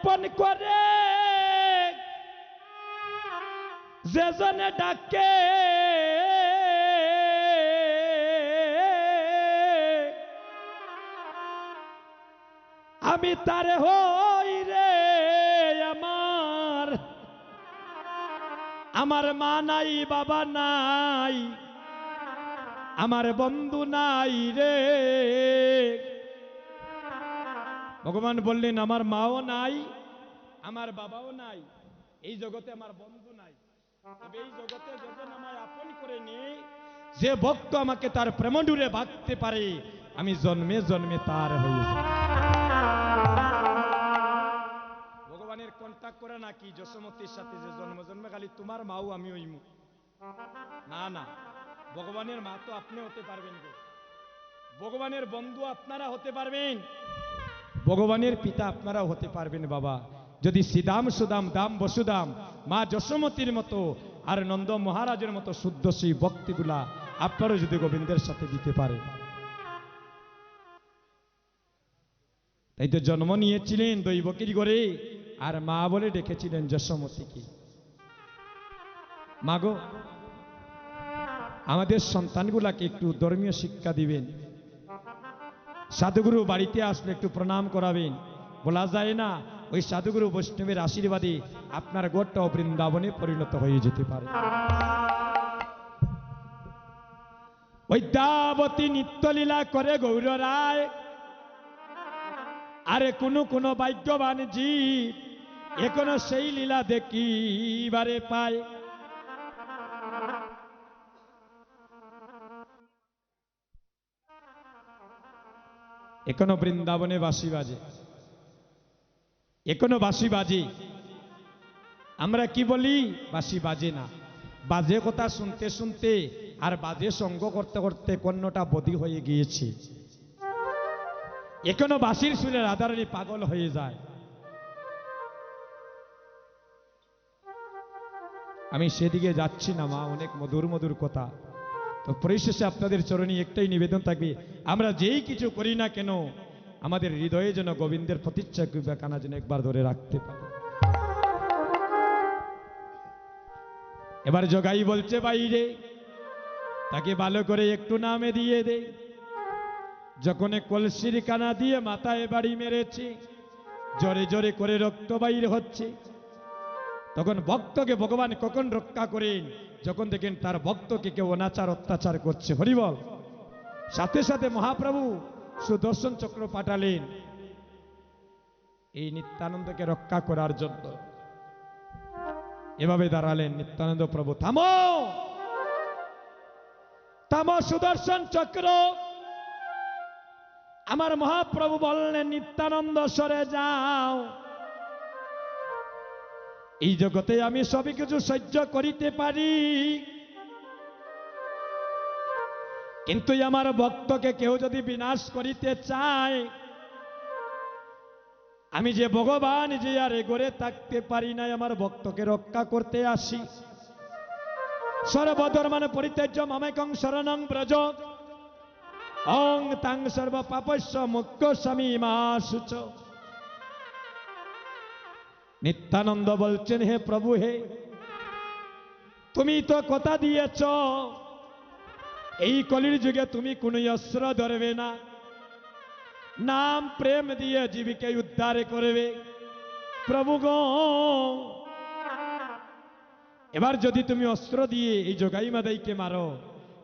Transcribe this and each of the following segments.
আপন করে। যে জনে ডাকে, আমি তারে হই রে আমার। আমার মা নাই, বাবা নাই, আমার বন্ধু নাই রে। ভগবান বললেন, আমার মাও নাই, আমার বাবাও নাই, এই জগতে আমার বন্ধু নাই। এই জগতে যখন আমায় আপন করে নি যে ভক্ত আমাকে তার প্রেমডুরে ভাগতে পারে, আমি জন্মে জন্মে তার হয়ে ভগবানের কন্ট্যাক্ট করে নাকি যশোমতির সাথে যে জন্ম জন্মে, খালি তোমার মাও আমি হইমু। না না, ভগবানের মা তো আপনি হতে পারবেন ভগবানের বন্ধু আপনারা হতে পারবেন। ভগবানের পিতা আপনারাও হতে পারবেন বাবা। যদি সিদাম সুদাম, দাম বসুদাম, মা যশোমতির মতো আর নন্দ মহারাজের মতো শুদ্ধ সেই ভক্তিগুলা আপনারও যদি গোবিন্দের সাথে দিতে পারে। তাই তো জন্ম নিয়েছিলেন দৈবকীর ঘরে, আর মা বলে ডেকেছিলেন যশোমতিকে। মাগো, আমাদের সন্তানগুলাকে একটু ধর্মীয় শিক্ষা দিবেন। সাধুগুরু বাড়িতে আসলে একটু প্রণাম করাবেন। বলা যায় না, ওই সাধুগুরু বৈষ্ণবের আশীর্বাদে আপনার গোটটাও বৃন্দাবনে পরিণত হয়ে যেতে পারে। বৈদ্যাবতী নিত্যলীলা করে গৌর রায়। আরে কোনো কোনো ভাগ্যবান জীব এখনও সেই লীলা দেখিবারে পায়। এখনও বৃন্দাবনে বাসি বাজে। এখনও বাসি বাজে। আমরা কি বলি? বাসি বাজে না। বাজে কথা শুনতে শুনতে আর বাজে সঙ্গ করতে করতে কন্যটা বদি হয়ে গিয়েছে। এখনও বাসির শুনে রাধারানী পাগল হয়ে যায়। আমি সেদিকে যাচ্ছি না মা, অনেক মধুর মধুর কথা। পরিশেষে আপনাদের চরণী একটাই নিবেদন থাকবে, আমরা যেই কিছু করি না কেন, আমাদের হৃদয়ে যেন গোবিন্দের প্রতিচ্ছা কানা যেন একবার ধরে রাখতে পারে। এবার জগাই বলছে, বাইরে, তাকে ভালো করে একটু নামে দিয়ে দে। যখন কলসির কানা দিয়ে মাথায় বাড়ি মেরেছে, জোরে জোরে করে রক্ত বাইর হচ্ছে। তখন ভক্তকে ভগবান কখন রক্ষা করেন? যখন দেখেন তার ভক্তকে কেউ অনাচার, অত্যাচার করছে। হরিবল সাথে সাথে মহাপ্রভু সুদর্শন চক্র পাঠালেন এই নিত্যানন্দকে রক্ষা করার জন্য। এভাবে দাঁড়ালেন নিত্যানন্দ প্রভু। থামো! থামো সুদর্শন চক্র! আমার মহাপ্রভু বললেন, নিত্যানন্দ সরে যাও। এই জগতে আমি সবই কিছু সহ্য করিতে পারি। কিন্তু আমার ভক্তকে কেউ যদি বিনাশ করিতে চায়, আমি যে ভগবান যে আর এগোরে থাকতে পারি না আমার ভক্তকে রক্ষা করতে আসি। সর্বধর্মান পরিত্যাজ্য মামেকং শরণং ব্রজ। অং তাং সর্ব পাপস্য মুখ্য স্বামী মা সুচ। নিত্যানন্দ বলছেন, হে প্রভু, হে, তুমি তো কথা দিয়েছ। এই কলির যুগে তুমি কোন অস্ত্র ধরবে না। নাম, প্রেম দিয়ে জীবিকে উদ্ধার করবে। প্রভু গ, এবার যদি তুমি অস্ত্র দিয়ে এই যোগাই মাদাইকে মারো,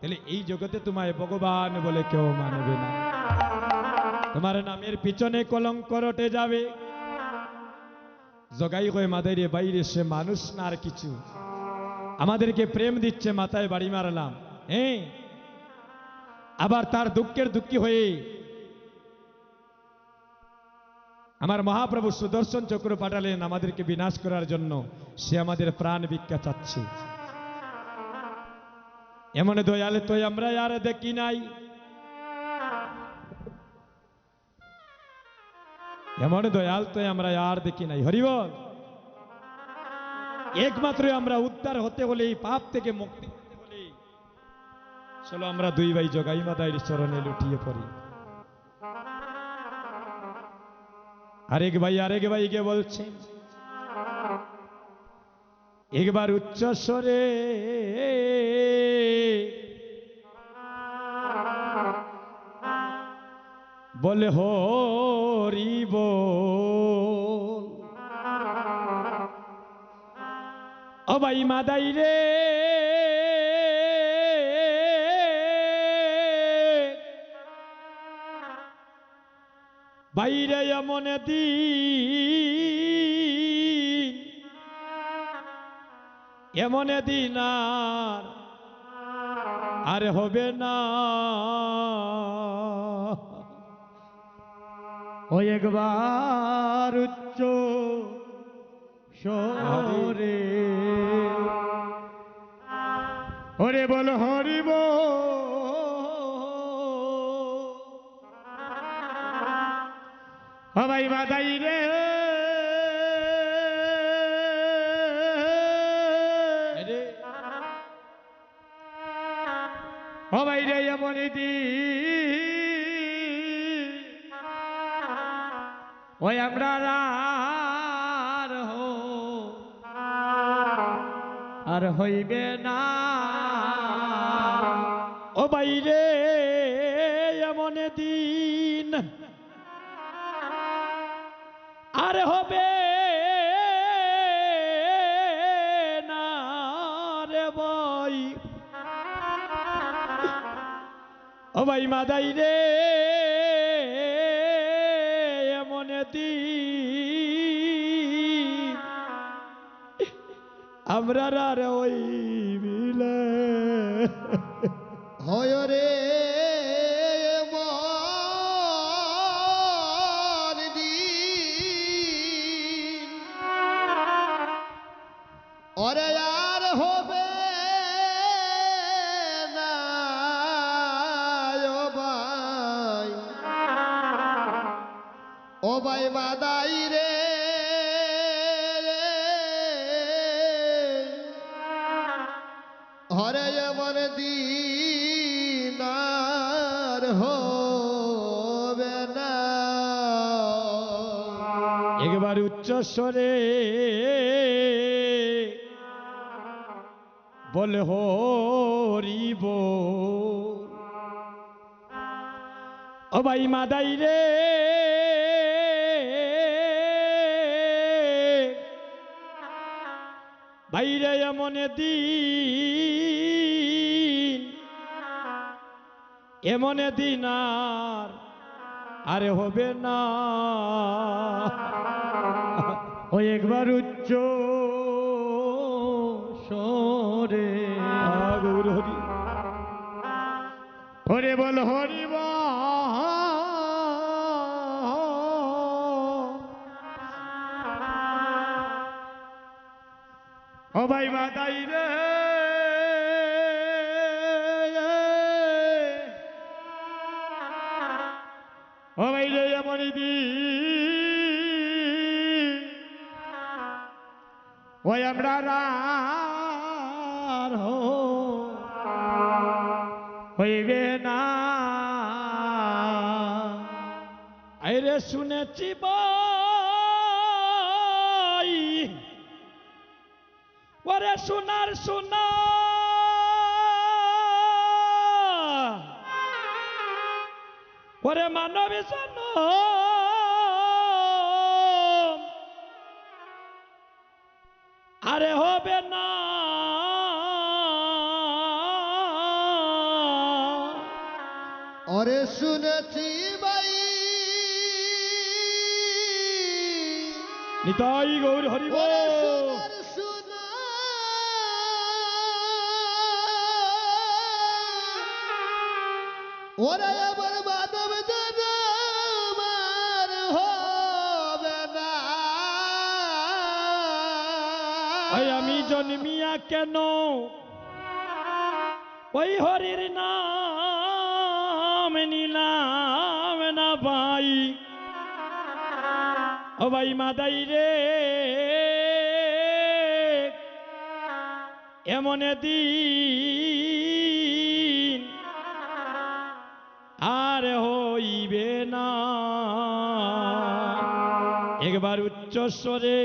তাহলে এই জগতে তোমায় ভগবান বলে কেউ মানবে না। তোমার নামের পিছনে কলঙ্ক রটে যাবে। জগাই হয়ে মাদের বাইরে সে মানুষ না আর কিছু। আমাদেরকে প্রেম দিচ্ছে, মাথায় বাড়ি মারলাম। হ্যাঁ? আবার তার দুঃখের দুঃখী হয়ে আমার মহাপ্রভু সুদর্শন চক্র পাঠালেন আমাদেরকে বিনাশ করার জন্য। সে আমাদের প্রাণ ভিক্ষা চাচ্ছে। এমন দয়ালে তো আমরা আর দেখি নাই। এমন দয়াল তো আমরা আর দেখি নাই। হরিবল, একমাত্র আমরা উদ্ধার হতে হলে এই পাপ থেকে মুক্তি পেতে হলে। চলো আমরা দুই ভাই জগাই মাতাইর চরণে লুটিয়ে পড়ি। আরেক ভাই, আরেক ভাইকে বলছে, একবার উচ্চ স্বরে বলে হরি বল। ও ভাই মাদাই রে। বাইরে এমন দিন এমন দিন আর হবে না। ও একবার উচ্চ সরে ওরে বল হরিব হবাই বাদাই রে। হবাই রে এমন দি ওই আমরা আর হো। আর হইবে না। ও বাইরে, এমন দিন। আর হবে না ও ভাই মাদাই রে। আমরা আর ওই মিলে। হয় রে ও ভাই। ও ভাই মাদাই রে হবে না। একবার উচ্চ স্বরে বলে হরিব। ও ভাই মাদাই রে। বাইরে এমন দিন এমন দিন আর, আরে হবে না। ও একবার উচ্চ সরে গৌর হরি। ওরে বল হরিব ও ভাই বাদাই রে। হো। হইবে না। আরে শুনেছি ওরে সোনার সোনা। ওরে মানবী জন আরে হবে না। ওরে শুনেছি ভাই। নিতাই গৌর হরিব ওরে জন্মিয়া কেন? ওই হরির নাম নিলাম না ভাই। ও ভাই মাদাই রে। এমন দিন আর হইবে না। একবার উচ্চ স্বরে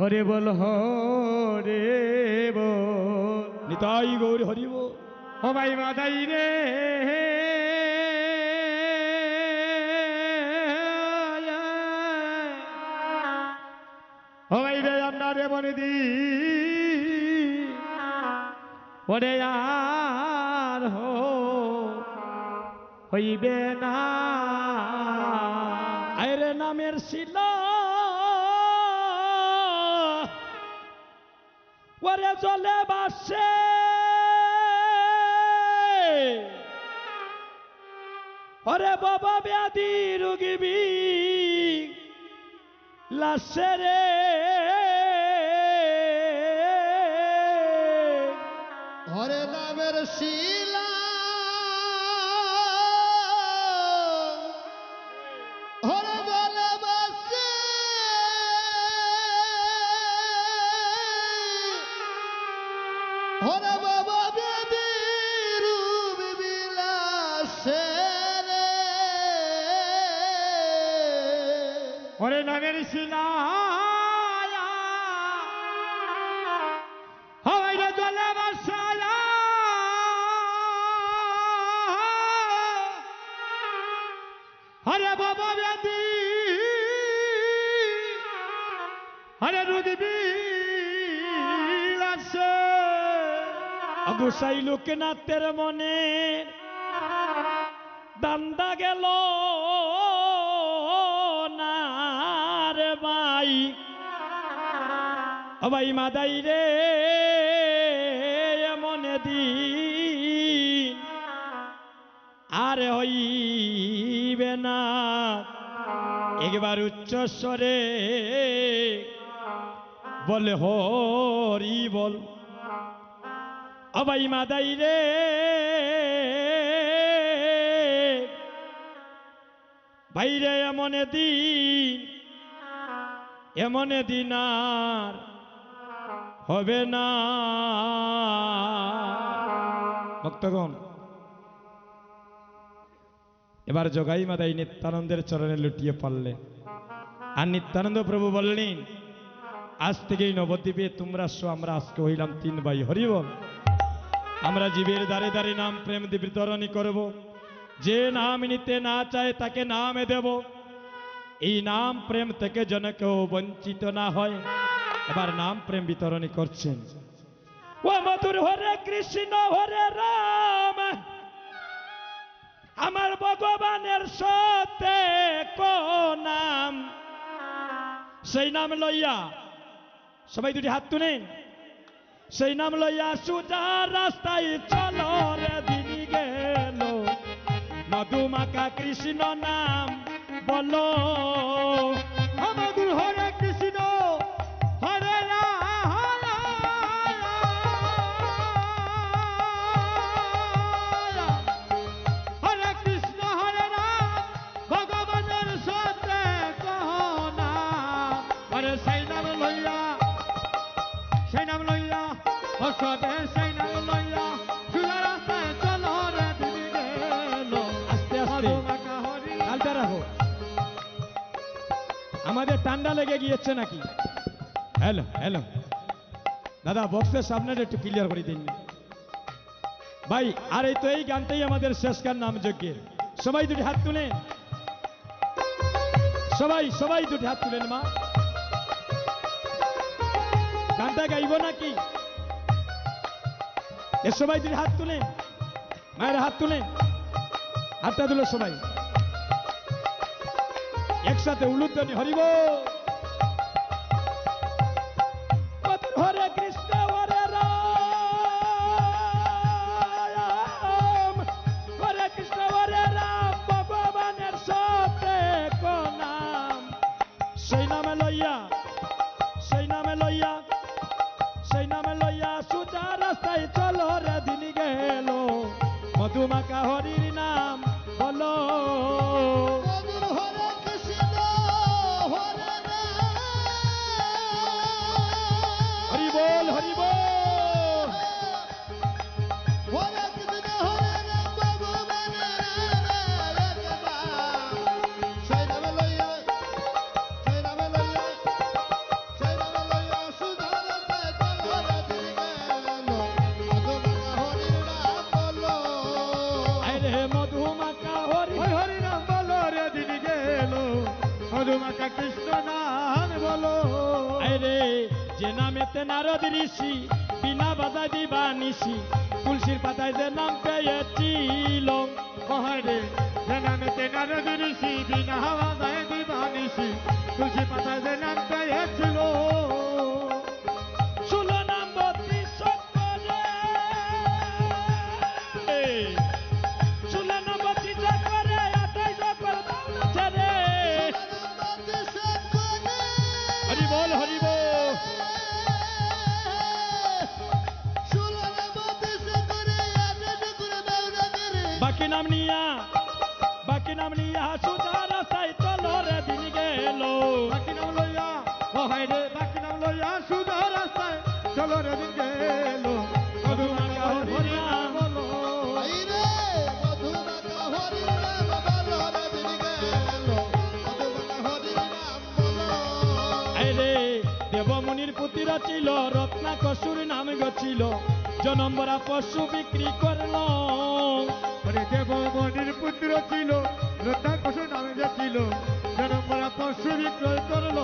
হরে বল হরে বল। নিতাই গৌর হরিব ও ভাই মাদাই রে। ও ভাই রে আমরা রে বনে দি। ওরে আর হো হইবে না। আয়রে নামের শিলা। ওরে জলে বাসে ওরে বাবা ব্যাধি রুগিবি লাশে রে। হরে নামের শিলা নামের শিলায়া হাওয়াই জলে হরে বাবা ব্যাধি হরে রুদিবি অগুসাই লোকনাথের মনে দান্দা গেল। ভাই মাদাই রে মনে দিন আর হইবে না। একবার উচ্চ স্বরে বলে, হরি বল। অবাই মাদাই রে, বাইরে এমন দিন এমন দিন আর হবে না। ভক্তগণ, এবার জগাই মাদাই নিত্যানন্দের চরণে লুটিয়ে পড়লে। আর নিত্যানন্দ প্রভু বললেন, আজ থেকেই নবদ্বীপে তোমরা শো আমরা আজকে হইলাম তিন ভাই। হরিবল আমরা জীবের দ্বারে দ্বারে নাম প্রেম বিতরণী করব। যে নাম নিতে না চায় তাকে নামে দেব। এই নাম প্রেম থেকে যেন কেউ বঞ্চিত না হয়। এবার নাম প্রেম বিতরণী করছেন। ও মধুর হরে কৃষ্ণ, হরে রাম। আমার ভগবানের সতে নাম? সেই নাম লইয়া, সবাই দুটি হাত তুলেন সেই নাম লইয়া সুজা রাস্তায় চলো রে দিদি গেল। মধুমাকা কৃষ্ণ নাম বলো। হরে হরে আমাদের ঠান্ডা লেগে গিয়েছে নাকি? Hello hello. দাদা, বক্সের সামনে একটু ক্লিয়ার করে দিন। ভাই, আর এই তো এই গানটাই আমাদের শেষ গান নাম যজ্ঞের। সবাই দুটি হাত তুলেন। সবাই সবাই দুটি হাত তুলেন, মা। গানটা গাইব নাকি? সবাই দুটি হাত তুলেন। মায়ের হাত তুলেন। হাতটা তুলো সবাই। સાથે ઉલુદ્દની હરિવો ঋষি বিনা বাজায় দিবা নিশি তুলসীর পাতায় যে নাম পেয়েছিল কহরে যে নামে তে নারদ ঋষি বিনা হাওয়া দিবা নিশি তুলসী পাতায় যে নাম দেবমুনির পুতির ছিল রত্না কসুর নাম গছিল। জনম্বরা পশু বিক্রি করল হরে দেব পুত্র ছিল রত্নাকশ নামে যে ছিল জনমরা পশু বিক্রয় করল।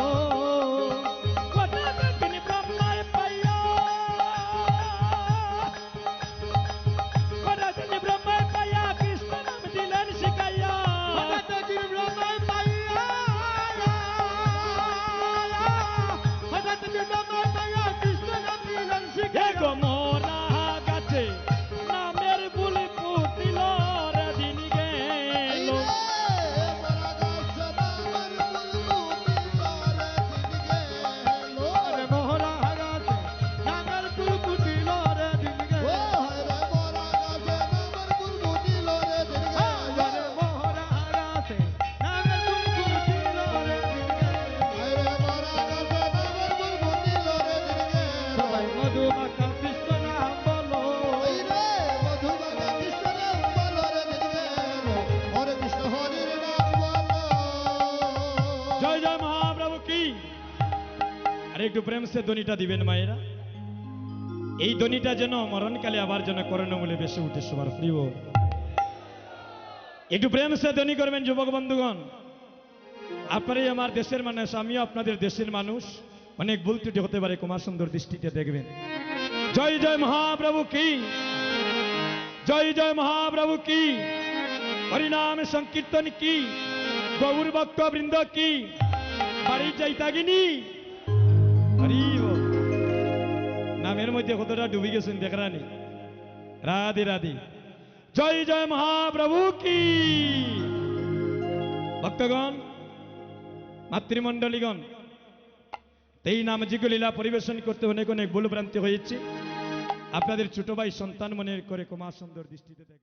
প্রেম সে ধ্বনিটা দিবেন মায়েরা। এই ধ্বনিটা যেন মরণকালে আবার যেন করণমূলে বেশি উঠে সবার প্রিয়। একটু প্রেম সে ধ্বনি করবেন যুবক বন্ধুগণ। আপনারাই আমার দেশের মানুষ, আমিও আপনাদের দেশের মানুষ। অনেক ভুল ত্রুটি হতে পারে কুমার সুন্দর দৃষ্টিতে দেখবেন। জয় জয় মহাপ্রভু কি? জয় জয় মহাপ্রভু কি? হরিনাম সংকীর্তন কি? গৌর ভক্ত বৃন্দ কি? বাড়ি চাইতাগিনি মধ্যে কতটা ডুবে গেছেন দেখরানি? রাধে রাধে। জয় জয় মহাপ্রভু কি? ভক্তগণ, মাতৃমণ্ডলীগণ, এই নাম লীলা পরিবেশন করতে অনেক অনেক ভুলভ্রান্তি হয়েছে। আপনাদের ছোট ভাই সন্তান মনে করে কুমার সুন্দর দৃষ্টিতে দেখে